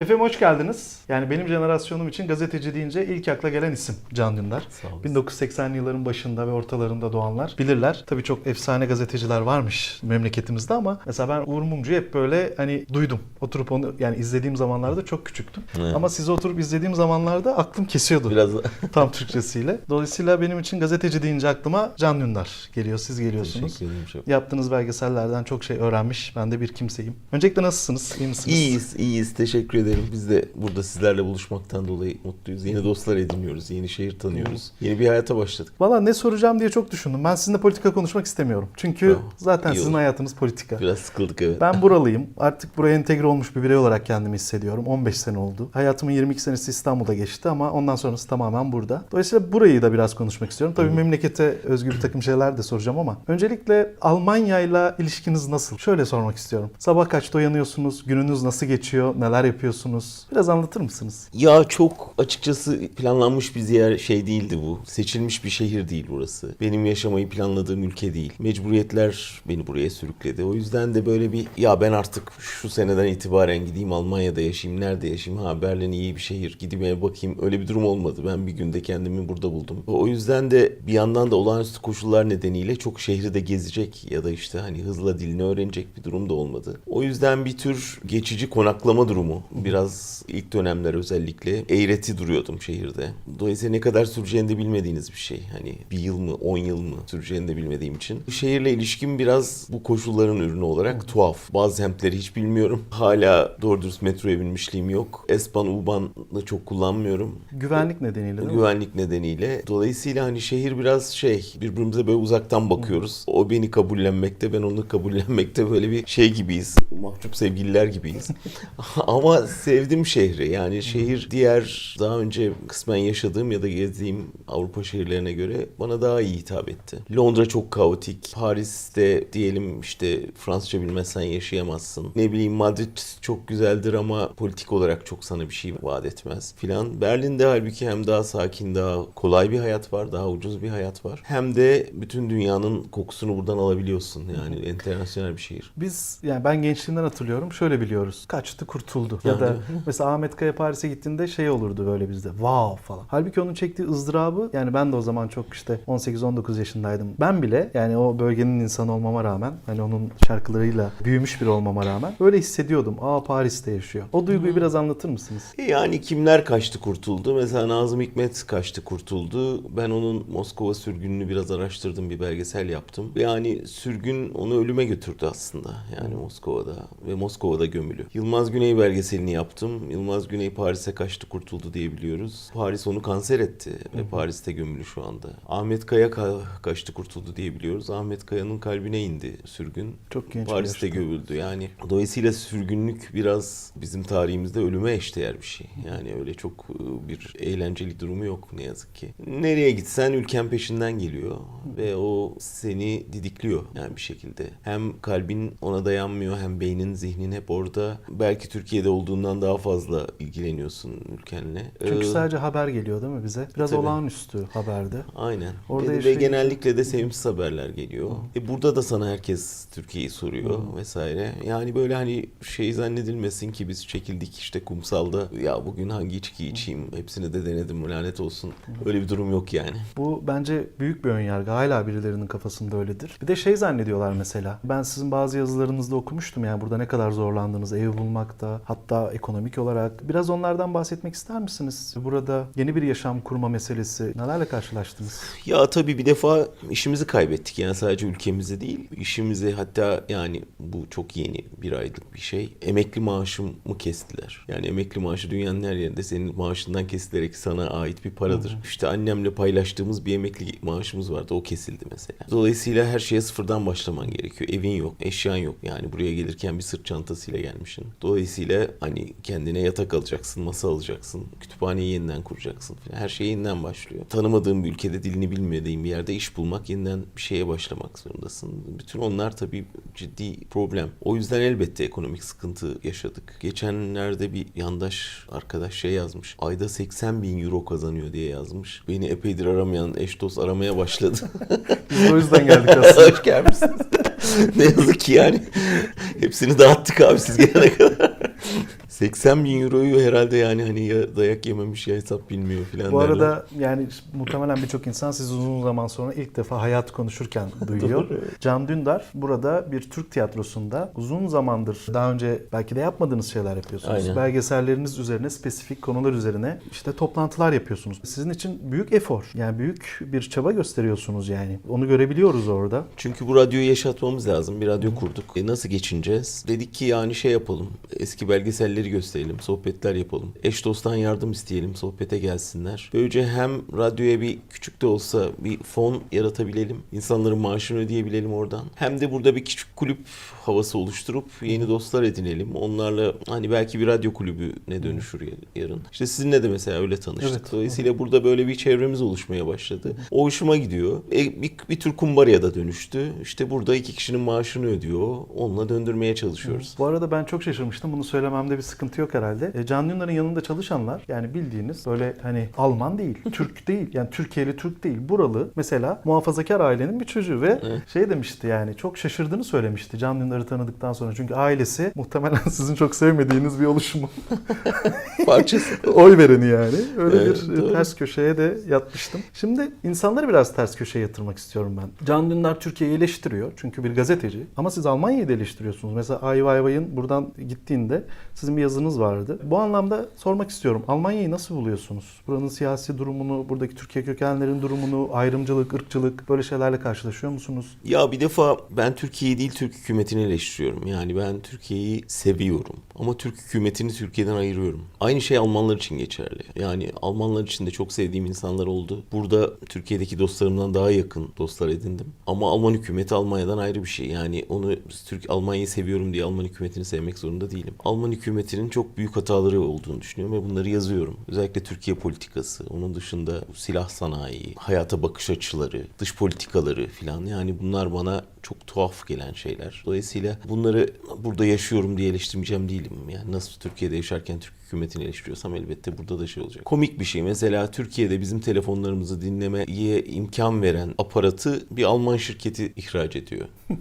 Efendim hoş geldiniz. Yani benim jenerasyonum için gazeteci deyince ilk akla gelen isim Can Dündar. Sağ olun. 1980'li yılların başında ve ortalarında doğanlar bilirler. Tabii çok efsane gazeteciler varmış memleketimizde ama mesela ben Uğur Mumcu'yu hep böyle hani duydum. Oturup onu yani izlediğim zamanlarda çok küçüktüm. Evet. Ama sizi oturup izlediğim zamanlarda aklım kesiyordu. Biraz Tam Türkçesiyle. Dolayısıyla benim için gazeteci deyince aklıma Can Dündar geliyor. Siz geliyorsunuz. Yaptığınız belgesellerden çok şey öğrenmiş. Ben de bir kimseyim. Öncelikle nasılsınız? İyi misiniz? İyiyiz, iyiyiz. Teşekkür ederim. Biz de burada sizlerle buluşmaktan dolayı mutluyuz. Yeni dostlar ediniyoruz, yeni şehir tanıyoruz. Yeni bir hayata başladık. Valla ne soracağım diye çok düşündüm. Ben sizinle politika konuşmak istemiyorum. Çünkü Tamam. zaten İyi sizin olur. hayatınız politika. Biraz sıkıldık evet. Ben buralıyım. Artık buraya entegre olmuş bir birey olarak kendimi hissediyorum. 15 sene oldu. Hayatımın 22 senesi İstanbul'da geçti ama ondan sonrası tamamen burada. Dolayısıyla burayı da biraz konuşmak istiyorum. Tabii memlekete özgü bir takım şeyler de soracağım ama öncelikle Almanya'yla ilişkiniz nasıl? Şöyle sormak istiyorum. Sabah kaçta uyanıyorsunuz? Gününüz nasıl geçiyor? Neler yapıyorsunuz? Biraz anlatır mısınız? Ya çok açıkçası planlanmış bir yer şey değildi bu. Seçilmiş bir şehir değil burası. Benim yaşamayı planladığım ülke değil. Mecburiyetler beni buraya sürükledi. O yüzden de böyle bir ya ben artık şu seneden itibaren gideyim Almanya'da yaşayayım. Nerede yaşayayım? Ha Berlin iyi bir şehir. Gideyim eve bakayım. Öyle bir durum olmadı. Ben bir günde kendimi burada buldum. O yüzden de bir yandan da olağanüstü koşullar nedeniyle çok şehri de gezecek ya da işte hani hızla dilini öğrenecek bir durum da olmadı. O yüzden bir tür geçici konaklama durumu. Biraz ilk dönemler özellikle eğreti duruyordum şehirde. Dolayısıyla ne kadar süreceğini de bilmediğiniz bir şey. Hani bir yıl mı, on yıl mı süreceğini de bilmediğim için. Şehirle ilişkim biraz bu koşulların ürünü olarak tuhaf. Bazı semtleri hiç bilmiyorum. Hala doğru dürüst metroya binmişliğim yok. Espan, U-Bahn'ı çok kullanmıyorum. Güvenlik nedeniyle değil mi? Güvenlik nedeniyle. Dolayısıyla hani şehir biraz şey birbirimize böyle uzaktan bakıyoruz. O beni kabullenmekte ben onu kabullenmekte böyle bir şey gibiyiz. Mahcup sevgililer gibiyiz. Ama sevdim şehri. Yani şehir diğer daha önce kısmen yaşadığım ya da gezdiğim Avrupa şehirlerine göre bana daha iyi hitap etti. Londra çok kaotik. Paris'te diyelim işte Fransızca bilmezsen yaşayamazsın. Ne bileyim Madrid çok güzeldir ama politik olarak çok sana bir şey vaat etmez filan. Berlin'de halbuki hem daha sakin, daha kolay bir hayat var, daha ucuz bir hayat var. Hem de bütün dünyanın kokusunu buradan alabiliyorsun. Yani internasyonel bir şehir. Biz yani ben gençliğimden hatırlıyorum şöyle biliyoruz. Kaçtı kurtuldu. Ya Yani. Da mesela Ahmet Kaya Paris'e gittiğinde şey olurdu böyle bizde. Wow falan. Halbuki onun çektiği ızdırabı yani ben de o zaman çok işte 18-19 yaşındaydım. Ben bile yani o bölgenin insanı olmama rağmen hani onun şarkılarıyla büyümüş biri olmama rağmen öyle hissediyordum. Aa Paris'te yaşıyor. O duyguyu biraz anlatır mısınız? Yani kimler kaçtı kurtuldu? Mesela Nazım Hikmet kaçtı kurtuldu. Ben onun Moskova sürgününü biraz araştırdım, bir belgesel yaptım. Yani sürgün onu ölüme götürdü aslında. Yani Moskova'da ve Moskova'da gömülü. Yılmaz Güney belgeselini yaptım. Yılmaz Güney Paris'e kaçtı kurtuldu diye biliyoruz. Paris onu kanser etti ve Paris'te gömülü şu anda. Ahmet Kaya ka- kaçtı kurtuldu diye biliyoruz. Ahmet Kaya'nın kalbine indi sürgün. Çok genç Paris'te yaşta. gömüldü. Yani dolayısıyla sürgünlük biraz bizim tarihimizde ölüme eşdeğer bir şey. Yani öyle çok e, bir eğlenceli durumu yok ne yazık ki. Nereye gitsen ülken peşinden geliyor ve o seni didikliyor yani bir şekilde. Hem kalbin ona dayanmıyor hem beynin, zihnin hep orada. Belki Türkiye'de olduğundan daha fazla ilgileniyorsun ülkenle. Çünkü Ee, sadece haber geliyor değil mi bize? Biraz tabii. olağanüstü haberde. Aynen. Orada ve, ve yaşayınca- genellikle de sevimsiz haberler geliyor. E burada da sana herkes Türkiye'yi soruyor vesaire. Yani böyle hani şey zannedilmesin ki biz çekildik işte kumsalda ya bugün hangi içkiyi içeyim hepsini de denedim lanet olsun. Öyle bir durum yok yani. Bu bence büyük bir önyargı. Hala birilerinin kafasında öyledir. Bir de şey zannediyorlar mesela. Ben sizin bazı yazılarınızda okumuştum yani burada ne kadar zorlandınız ev bulmakta hatta ekonomik olarak. Biraz onlardan bahsetmek ister misiniz? Burada yeni bir yaşam kurma meselesi nelerle karşılaştınız? Ya tabii bir defa işimizi kaybettik yani sadece ülkemizi değil işimizi hatta yani bu çok yeni bir aylık bir şey emekli maaşımı kestiler. Yani emekli maaşı dünyanın her yerinde senin maaşından kesilerek sana ait bir paradır. İşte annemle paylaştığımız bir emekli maaşımız vardı o kesildi mesela. Dolayısıyla her şeye sıfırdan başlaman gerekiyor. Evin yok, eşyan yok. Yani buraya gelirken bir sırt çantasıyla gelmişsin. Dolayısıyla hani kendine yatak alacaksın, masa alacaksın, kütüphaneyi yeniden kuracaksın falan. Her şey yeniden başlıyor. Tanımadığın bir ülkede dilini bilmediğin bir yerde iş bulmak, yeniden bir şeye başlamak zorundasın. Bütün onlar tabii ciddi problem. O yüzden elbette ekonomik sıkıntı yaşadık. Geçenlerde bir yandaş arkadaş şey yazmış. Ayda 80 bin euro kazanıyor diye yazmış. Beni epeydir aramayan eş dost aramaya başladı. Biz o yüzden geldik aslında. Hoş gelmişsiniz. ne yazık ki yani. Hepsini dağıttık abi siz gelene kadar. 80 bin euroyu herhalde yani hani ya dayak yememiş ya hesap bilmiyor falan Bu derler. arada yani muhtemelen birçok insan siz uzun zaman sonra ilk defa hayat konuşurken duyuyor. Can Dündar burada bir Türk tiyatrosunda uzun zamandır daha önce belki de yapmadığınız şeyler yapıyorsunuz. Aynen. Belgeselleriniz üzerine spesifik konular üzerine işte toplantılar yapıyorsunuz. Sizin için büyük efor yani büyük bir çaba gösteriyorsunuz yani. Onu görebiliyoruz orada. Çünkü bu radyoyu yaşatmamız lazım. Bir radyo kurduk. E nasıl geçineceğiz? Dedik ki yani şey yapalım. Eski belgeselleri gösterelim. Sohbetler yapalım. Eş dosttan yardım isteyelim. Sohbete gelsinler. Böylece hem radyoya bir küçük de olsa bir fon yaratabilelim. İnsanların maaşını ödeyebilelim oradan. Hem de burada bir küçük kulüp havası oluşturup yeni dostlar edinelim. Onlarla hani belki bir radyo kulübüne dönüşür yarın. İşte sizinle de mesela öyle tanıştık. Evet. Dolayısıyla burada böyle bir çevremiz oluşmaya başladı. O hoşuma gidiyor. E, bir, bir tür kumbaraya da dönüştü. İşte burada iki kişinin maaşını ödüyor. Onunla döndürmeye çalışıyoruz. Bu arada ben çok şaşırmıştım. Bunu söylememde bir sıkıntı yok herhalde. E, Can Dündar'ın yanında çalışanlar yani bildiğiniz böyle hani Alman değil, Türk değil. Yani Türkiye'li Türk değil. Buralı mesela muhafazakar ailenin bir çocuğu ve şey demişti yani çok şaşırdığını söylemişti Can Dündar'ı tanıdıktan sonra. Çünkü ailesi muhtemelen sizin çok sevmediğiniz bir oluşumun Parçası. oy vereni yani. Öyle Evet, bir doğru. ters köşeye de yatmıştım. Şimdi insanları biraz ters köşeye yatırmak istiyorum ben. Can Dündar Türkiye'yi eleştiriyor. Çünkü bir gazeteci. Ama siz Almanya'yı da eleştiriyorsunuz. Mesela Ay Weiwei'ın buradan gittiğinde sizin bir yazınız vardı. Bu anlamda sormak istiyorum. Almanya'yı nasıl buluyorsunuz? Buranın siyasi durumunu, buradaki Türkiye kökenlerin durumunu, ayrımcılık, ırkçılık böyle şeylerle karşılaşıyor musunuz? Ya bir defa ben Türkiye'yi değil Türk hükümetini eleştiriyorum. Yani ben Türkiye'yi seviyorum. Ama Türk hükümetini Türkiye'den ayırıyorum. Aynı şey Almanlar için geçerli. Yani Almanlar için de çok sevdiğim insanlar oldu. Burada Türkiye'deki dostlarımdan daha yakın dostlar edindim. Ama Alman hükümeti Almanya'dan ayrı bir şey. Yani onu Türk Almanya'yı seviyorum diye Alman hükümetini sevmek zorunda değilim. Alman hükümetinin çok büyük hataları olduğunu düşünüyorum ve bunları yazıyorum. Özellikle Türkiye politikası, onun dışında silah sanayi, hayata bakış açıları, dış politikaları filan. Yani bunlar bana çok tuhaf gelen şeyler. Dolayısıyla bunları burada yaşıyorum diye eleştirmeyeceğim değilim. Yani nasıl Türkiye'de yaşarken Türk hükümetini eleştiriyorsam elbette burada da şey olacak. Komik bir şey. Mesela Türkiye'de bizim telefonlarımızı dinlemeye imkan veren aparatı bir Alman şirketi ihraç ediyor.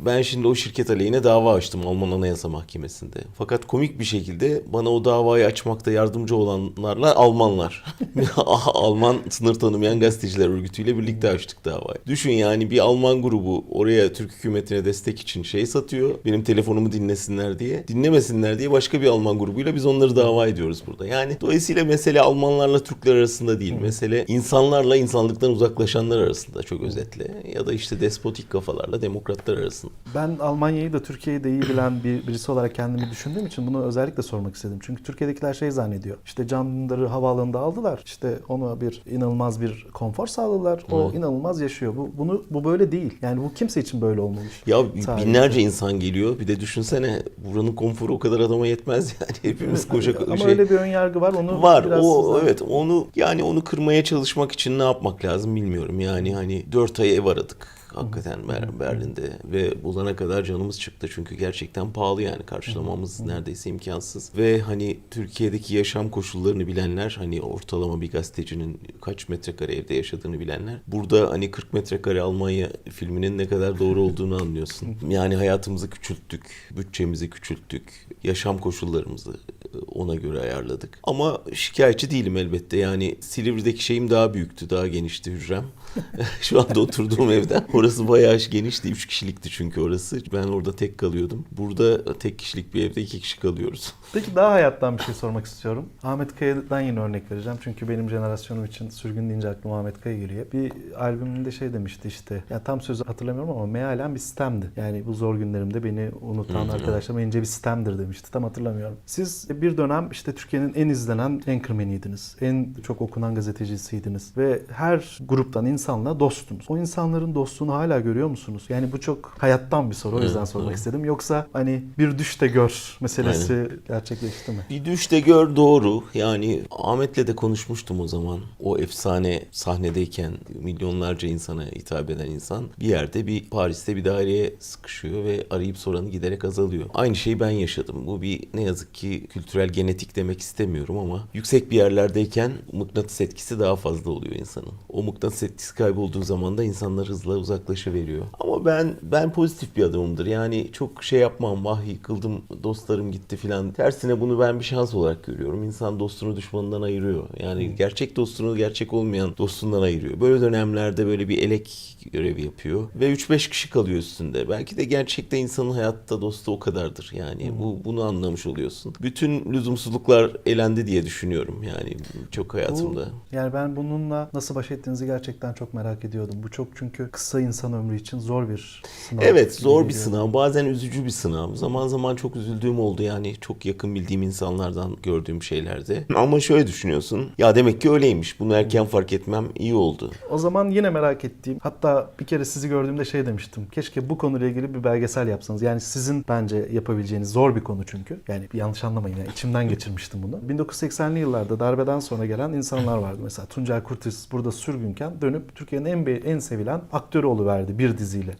Ben şimdi o şirket aleyhine dava açtım Alman Anayasa Mahkemesi'nde. Fakat komik bir şekilde bana o davayı açmakta yardımcı olanlarla Almanlar. Alman sınır tanımayan gazeteciler örgütüyle birlikte açtık davayı. Düşün yani bir Alman grubu oraya Türk hükümetine destek için şey satıyor. Benim telefonumu dinlesinler diye. Dinlemesinler diye başka bir Alman grubuyla biz onları dava ediyoruz burada. Yani dolayısıyla mesele Almanlarla Türkler arasında değil. Mesele insanlarla insanlıktan uzaklaşanlar arasında çok özetle. Ya da işte despotik kafalarla demokratlar arasında. Ben Almanya'yı da Türkiye'yi de iyi bilen bir, birisi olarak kendimi düşündüğüm için bunu özellikle sormak istedim. Çünkü Türkiye'dekiler şey zannediyor. İşte Can Dündar'ı havaalanında aldılar. İşte ona bir inanılmaz bir konfor sağladılar. O inanılmaz yaşıyor. Bu bunu bu böyle değil. Yani bu kimse için böyle olmamış. Ya Tarihte. binlerce insan geliyor. Bir de düşünsene buranın konforu o kadar adama yetmez yani. Hepimiz koca Ama şey. öyle bir ön yargı var. Onu Var o sizden- evet onu yani onu kırmaya çalışmak için ne yapmak lazım bilmiyorum. Yani hani 4 ay ev aradık hakikaten Ber- Berlin'de ve bulana kadar canımız çıktı çünkü gerçekten pahalı yani karşılamamız neredeyse imkansız ve hani Türkiye'deki yaşam koşullarını bilenler hani ortalama bir gazetecinin kaç metrekare evde yaşadığını bilenler burada hani 40 metrekare Almanya filminin ne kadar doğru olduğunu anlıyorsun. Yani hayatımızı küçülttük, bütçemizi küçülttük, yaşam koşullarımızı e, ona göre ayarladık. Ama şikayetçi değilim elbette. Yani Silivri'deki şeyim daha büyüktü, daha genişti hücrem. Şu anda oturduğum evden. Orası bayağı genişti. Üç kişilikti çünkü orası. Ben orada tek kalıyordum. Burada tek kişilik bir evde iki kişi kalıyoruz. Peki daha hayattan bir şey sormak istiyorum. Ahmet Kaya'dan yine örnek vereceğim. Çünkü benim jenerasyonum için sürgün deyince aklıma Ahmet Kaya geliyor. Bir albümünde şey demişti işte. Ya tam sözü hatırlamıyorum ama mealen bir sistemdi. Yani bu zor günlerimde beni unutan arkadaşlarıma ince bir sistemdir demişti. Tam hatırlamıyorum. Siz bir dönem işte Türkiye'nin en izlenen anchorman'iydiniz. En çok okunan gazetecisiydiniz. Ve her gruptan insanla dosttunuz. O insanların dostluğunu hala görüyor musunuz? Yani bu çok hayattan bir soru. O yüzden Evet, sormak evet. istedim. Yoksa hani bir düş de gör meselesi gerçekleşti mi? Bir düş de gör doğru. Yani Ahmet'le de konuşmuştum o zaman. O efsane sahnedeyken milyonlarca insana hitap eden insan bir yerde bir Paris'te bir daireye sıkışıyor ve arayıp soranı giderek azalıyor. Aynı şeyi ben yaşadım. Bu bir ne yazık ki kültürel kültürel genetik demek istemiyorum ama yüksek bir yerlerdeyken mıknatıs etkisi daha fazla oluyor insanın. O mıknatıs etkisi kaybolduğu zaman da insanlar hızla uzaklaşıveriyor. Ama ben ben pozitif bir adamımdır. Yani çok şey yapmam, vah yıkıldım, dostlarım gitti filan. Tersine bunu ben bir şans olarak görüyorum. İnsan dostunu düşmanından ayırıyor. Yani gerçek dostunu gerçek olmayan dostundan ayırıyor. Böyle dönemlerde böyle bir elek görevi yapıyor ve 3-5 kişi kalıyor üstünde. Belki de gerçekte insanın hayatta dostu o kadardır. Yani bu bunu anlamış oluyorsun. Bütün lüzumsuzluklar elendi diye düşünüyorum yani çok hayatımda. Bu, yani ben bununla nasıl baş ettiğinizi gerçekten çok merak ediyordum. Bu çok çünkü kısa insan ömrü için zor bir sınav. Evet zor bir geliyor. sınav. Bazen üzücü bir sınav. Zaman zaman çok üzüldüğüm oldu yani çok yakın bildiğim insanlardan gördüğüm şeylerde. Ama şöyle düşünüyorsun. Ya demek ki öyleymiş. Bunu erken fark etmem iyi oldu. O zaman yine merak ettiğim, hatta bir kere sizi gördüğümde şey demiştim. Keşke bu konuyla ilgili bir belgesel yapsanız. Yani sizin bence yapabileceğiniz zor bir konu çünkü. Yani yanlış anlamayın. Yani içimden geçirmiştim bunu. 1980'li yıllarda darbeden sonra gelen insanlar vardı. Mesela Tuncel Kurtiz burada sürgünken dönüp Türkiye'nin en en sevilen aktörü oluverdi bir diziyle.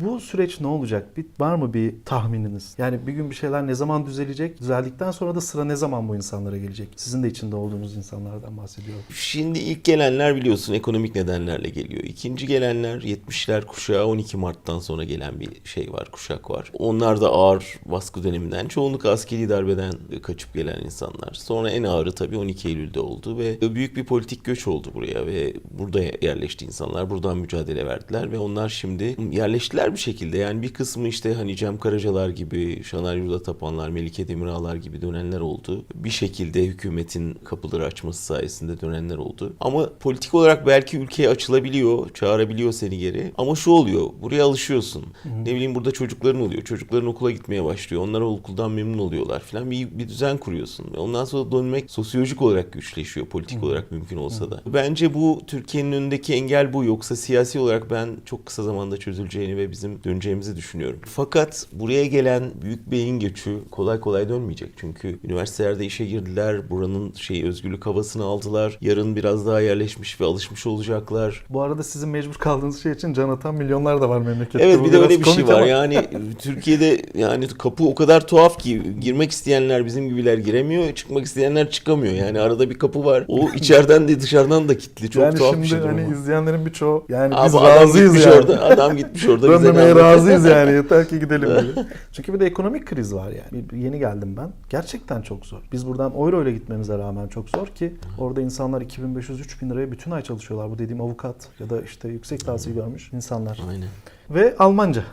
Bu süreç ne olacak? Bir, var mı bir tahmininiz? Yani bir gün bir şeyler ne zaman düzelecek? Düzeldikten sonra da sıra ne zaman bu insanlara gelecek? Sizin de içinde olduğunuz insanlardan bahsediyorum. Şimdi ilk gelenler biliyorsun ekonomik nedenlerle geliyor. İkinci gelenler 70'ler kuşağı 12 Mart'tan sonra gelen bir şey var, kuşak var. Onlar da ağır baskı döneminden, çoğunlukla askeri darbeden kaçıp gelen insanlar. Sonra en ağırı tabii 12 Eylül'de oldu ve büyük bir politik göç oldu buraya ve burada yerleşti insanlar. Buradan mücadele verdiler ve onlar şimdi yerleştiler bir şekilde. Yani bir kısmı işte hani Cem Karacalar gibi, Şanar Yurda Tapanlar, Melike Demirağlar gibi dönenler oldu. Bir şekilde hükümetin kapıları açması sayesinde dönenler oldu. Ama politik olarak belki ülkeye açılabiliyor, çağırabiliyor seni geri. Ama şu oluyor, buraya alışıyorsun. Ne bileyim burada çocukların oluyor. Çocukların okula gitmeye başlıyor. Onlar okuldan memnun oluyorlar falan. Bir, bir düzen kuruyorsun. Ondan sonra dönmek sosyolojik olarak güçleşiyor. Politik olarak mümkün olsa da. Bence bu Türkiye'nin önündeki engel bu. Yoksa siyasi olarak ben çok kısa zamanda çözüleceğini ve bizim döneceğimizi düşünüyorum. Fakat buraya gelen büyük beyin göçü kolay kolay dönmeyecek. Çünkü üniversitelerde işe girdiler. Buranın şey özgürlük havasını aldılar. Yarın biraz daha yerleşmiş ve alışmış olacaklar. Bu arada sizin mecbur kaldığınız şey için can atan milyonlar da var memlekette. Evet Bu bir de öyle bir şey var. ama- Yani Türkiye'de yani kapı o kadar tuhaf ki girmek isteyenler bizim gibiler giremiyor, çıkmak isteyenler çıkamıyor. Yani arada bir kapı var. O içeriden de dışarıdan da kilitli. Çok yani tuhaf bir şey. hani. İzleyenlerin birçoğu yani Abi biz adam razıyız gitmiş yani. orada. Adam gitmiş orada. Dönmemeye razıyız yani yeter ki gidelim diye. Çünkü bir de ekonomik kriz var yani. Yeni geldim ben. Gerçekten çok zor. Biz buradan euro ile gitmemize rağmen çok zor ki orada insanlar 2500-3000 liraya bütün ay çalışıyorlar. Bu dediğim avukat ya da işte yüksek tahsil görmüş insanlar. Aynen. Ve Almanca.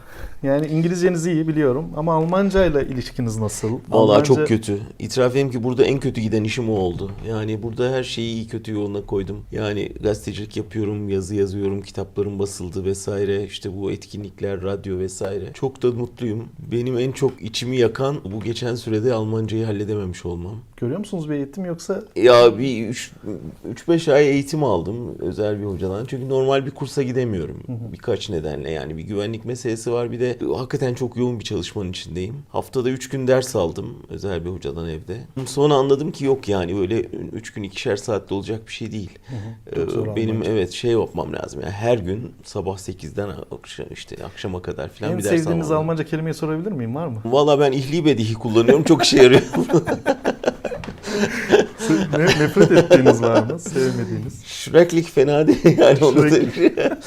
Yani İngilizceniz iyi biliyorum ama Almanca ile ilişkiniz nasıl? Vallahi Almanca- çok kötü. İtiraf edeyim ki burada en kötü giden işim o oldu. Yani burada her şeyi iyi kötü yoluna koydum. Yani gazetecilik yapıyorum, yazı yazıyorum, kitaplarım basıldı vesaire. İşte bu etkinlikler, radyo vesaire. Çok da mutluyum. Benim en çok içimi yakan bu geçen sürede Almancayı halledememiş olmam. Görüyor musunuz bir eğitim yoksa Ya bir 3-5 ay eğitim aldım özel bir hocadan. Çünkü normal bir kursa gidemiyorum. Birkaç nedenle yani bir güvenlik meselesi var bir de hakikaten çok yoğun bir çalışmanın içindeyim. Haftada 3 gün ders aldım özel bir hocadan evde. Sonra anladım ki yok yani böyle 3 gün ikişer saatte olacak bir şey değil. Ee, Benim Almanca. evet şey yapmam lazım. Yani her gün sabah 8'den akşam işte akşama kadar falan en bir ders sevdiğiniz almam. Almanca kelimeyi sorabilir miyim? Var mı? Valla ben ihli bedihi kullanıyorum. Çok işe yarıyor. ne, nefret ettiğiniz var mı? Sevmediğiniz? Şreklik fena değil yani onu da.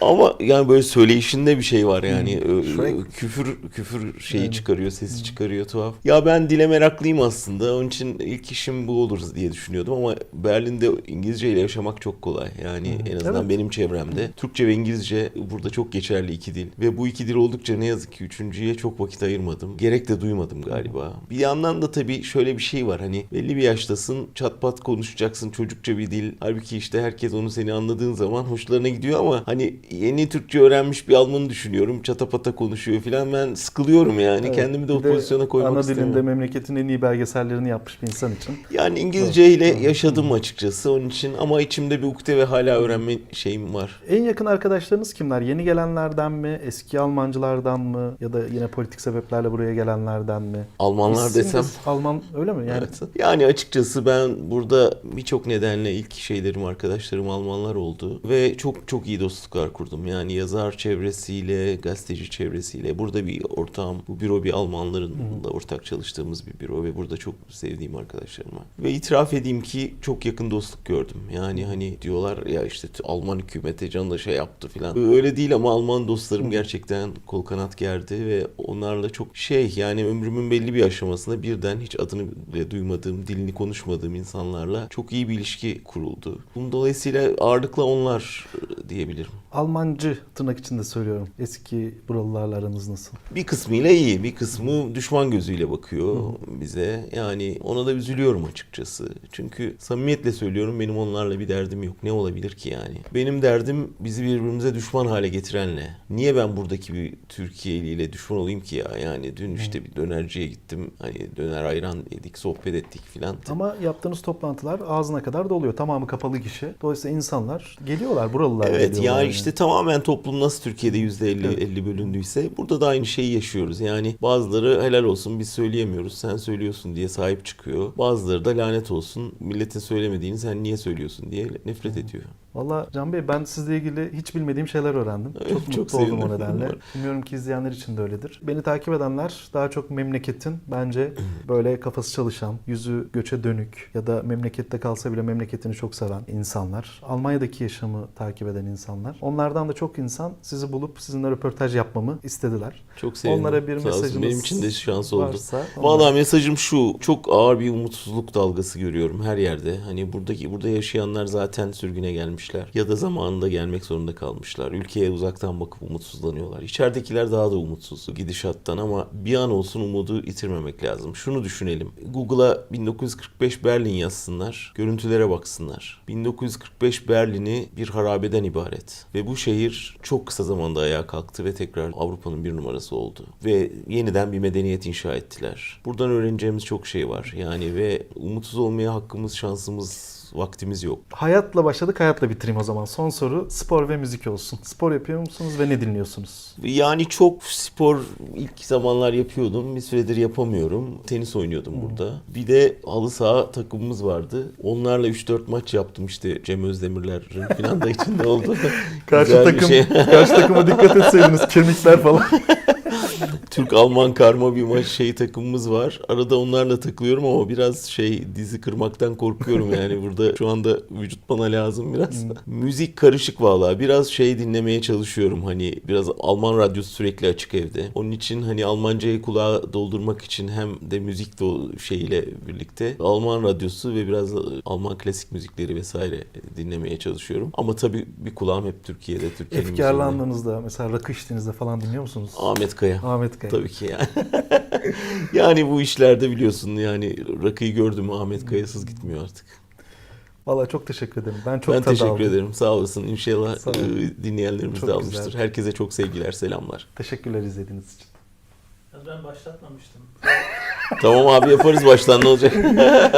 Ama yani böyle söyleyişinde bir şey var yani Şrek. küfür küfür şeyi Yani. çıkarıyor, sesi çıkarıyor tuhaf. Ya ben dile meraklıyım aslında. Onun için ilk işim bu olur diye düşünüyordum ama Berlin'de İngilizce ile yaşamak çok kolay. Yani en azından Evet. benim çevremde Türkçe ve İngilizce burada çok geçerli iki dil ve bu iki dil oldukça ne yazık ki üçüncüye çok vakit ayırmadım. Gerek de duymadım galiba. Bir yandan da tabii şöyle bir şey var hani belli bir yaştasın çat pat konuşacaksın çocukça bir dil. Halbuki işte herkes onu seni anladığın zaman hoşlarına gidiyor ama hani yeni Türkçe öğrenmiş bir Almanı düşünüyorum. Çatapata konuşuyor filan ben sıkılıyorum yani. Evet, Kendimi de o pozisyona koymak Ana istemiyorum. dilinde memleketin en iyi belgesellerini yapmış bir insan için. Yani İngilizce ile yaşadım açıkçası onun için ama içimde bir ukde ve hala öğrenme şeyim var. En yakın arkadaşlarınız kimler? Yeni gelenlerden mi? Eski Almancılardan mı? Ya da yine politik sebeplerle buraya gelenlerden mi? Almanlar İsim de desem Alman öyle mi? Yani Evet. Yani açıkçası açıkçası ben burada birçok nedenle ilk şeylerim arkadaşlarım Almanlar oldu ve çok çok iyi dostluklar kurdum. Yani yazar çevresiyle, gazeteci çevresiyle. Burada bir ortağım, bu büro bir Almanların da ortak çalıştığımız bir büro ve burada çok sevdiğim arkadaşlarım var. Ve itiraf edeyim ki çok yakın dostluk gördüm. Yani hani diyorlar ya işte Alman hükümeti canla şey yaptı falan. Öyle değil ama Alman dostlarım gerçekten kol kanat gerdi ve onlarla çok şey yani ömrümün belli bir aşamasında birden hiç adını bile duymadığım, dilini konuşmadığım insanlarla çok iyi bir ilişki kuruldu. Bunun dolayısıyla ağırlıkla onlar e, diyebilirim. Almancı tırnak içinde söylüyorum. Eski buralılarla aranız nasıl? Bir kısmıyla iyi, bir kısmı düşman gözüyle bakıyor bize. Yani ona da üzülüyorum açıkçası. Çünkü samimiyetle söylüyorum benim onlarla bir derdim yok. Ne olabilir ki yani? Benim derdim bizi birbirimize düşman hale getirenle. Niye ben buradaki bir Türkiye'li ile düşman olayım ki ya? Yani dün işte bir dönerciye gittim. Hani döner ayran yedik, sohbet ettik filan. Ama yaptığınız toplantılar ağzına kadar doluyor. Tamamı kapalı kişi. Dolayısıyla insanlar geliyorlar. Buralılar Evet geliyorlar. ya işte tamamen toplum nasıl Türkiye'de %50 50 bölündüyse burada da aynı şeyi yaşıyoruz. Yani bazıları helal olsun biz söyleyemiyoruz sen söylüyorsun diye sahip çıkıyor. Bazıları da lanet olsun milletin söylemediğini sen niye söylüyorsun diye nefret ediyor. Valla Can Bey ben sizle ilgili hiç bilmediğim şeyler öğrendim. Evet, çok, çok mutlu oldum o nedenle. Bilmiyorum ki izleyenler için de öyledir. Beni takip edenler daha çok memleketin bence böyle kafası çalışan, yüzü göçe dönük ya da memlekette kalsa bile memleketini çok seven insanlar. Almanya'daki yaşamı takip eden insanlar. Onlardan da çok insan sizi bulup sizinle röportaj yapmamı istediler. Çok sevindim. Onlara bir mesajınız Benim için de şans oldu. varsa Vallahi mesajım şu. Çok ağır bir umutsuzluk dalgası görüyorum her yerde. Hani buradaki burada yaşayanlar zaten sürgüne gelmişler ya da zamanında gelmek zorunda kalmışlar. Ülkeye uzaktan bakıp umutsuzlanıyorlar. İçeridekiler daha da umutsuz gidişattan ama bir an olsun umudu yitirmemek lazım. Şunu düşünelim. Google'a 1945 Berlin yazsınlar. Görüntülere baksınlar. 1945 Berlin'i bir harabeden ibaret. Ve bu şehir çok kısa zamanda ayağa kalktı ve tekrar Avrupa'nın bir numarası oldu. Ve yeniden bir medeniyet inşa ettiler. Buradan öğreneceğimiz çok şey var. Yani ve umutsuz olmaya hakkımız, şansımız, vaktimiz yok. Hayatla başladık, hayatla bitireyim o zaman. Son soru spor ve müzik olsun. Spor yapıyor musunuz ve ne dinliyorsunuz? Yani çok spor ilk zamanlar yapıyordum. Bir süredir yapamıyorum. Tenis oynuyordum burada. Bir de halı saha takımımız vardı. Onlarla 3-4 maç yaptım işte Cem Özdemirler'in falan da içinde oldu. Karşı Güzel takım, şey. karşı takıma dikkat etseydiniz kemikler falan. Türk-Alman karma bir maç şey takımımız var. Arada onlarla takılıyorum ama biraz şey dizi kırmaktan korkuyorum yani burada şu anda vücut bana lazım biraz. Müzik karışık valla. Biraz şey dinlemeye çalışıyorum hani biraz Alman radyosu sürekli açık evde. Onun için hani Almancayı kulağa doldurmak için hem de müzik de o şeyle birlikte Alman radyosu ve biraz Alman klasik müzikleri vesaire dinlemeye çalışıyorum. Ama tabii bir kulağım hep Türkiye'de. Türkiye'nin. Efkarlandığınızda mesela rakı içtiğinizde falan dinliyor musunuz? Ahmet Kaya. Ahmet Kaya. Tabii ki yani. yani bu işlerde biliyorsun yani rakıyı gördüm Ahmet Kayasız gitmiyor artık. Valla çok teşekkür ederim. Ben çok ben teşekkür aldım. ederim. Sağ olasın. İnşallah Sağ olun. dinleyenlerimiz Çok de almıştır. güzel. Herkese çok sevgiler, selamlar. Teşekkürler izlediğiniz için. Ben başlatmamıştım. tamam abi yaparız baştan ne olacak?